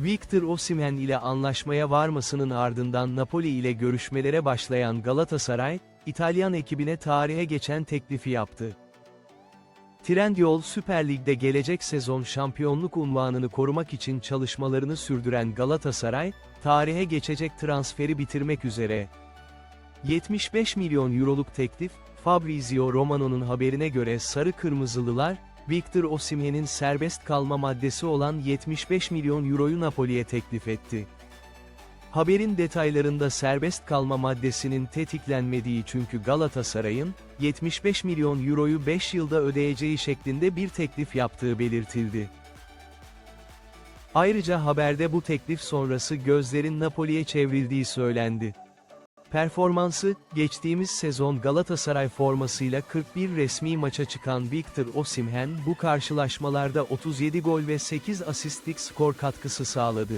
Victor Osimhen ile anlaşmaya varmasının ardından Napoli ile görüşmelere başlayan Galatasaray, İtalyan ekibine tarihe geçen teklifi yaptı. Trendyol Süper Lig'de gelecek sezon şampiyonluk unvanını korumak için çalışmalarını sürdüren Galatasaray, tarihe geçecek transferi bitirmek üzere. 75 milyon euroluk teklif, Fabrizio Romano'nun haberine göre Sarı Kırmızılılar, Victor Osimhen'in serbest kalma maddesi olan 75 milyon euroyu Napoli'ye teklif etti. Haberin detaylarında serbest kalma maddesinin tetiklenmediği çünkü Galatasaray'ın, 75 milyon euroyu 5 yılda ödeyeceği şeklinde bir teklif yaptığı belirtildi. Ayrıca haberde bu teklif sonrası gözlerin Napoli'ye çevrildiği söylendi. Performansı, geçtiğimiz sezon Galatasaray formasıyla 41 resmi maça çıkan Victor Osimhen bu karşılaşmalarda 37 gol ve 8 asistlik skor katkısı sağladı.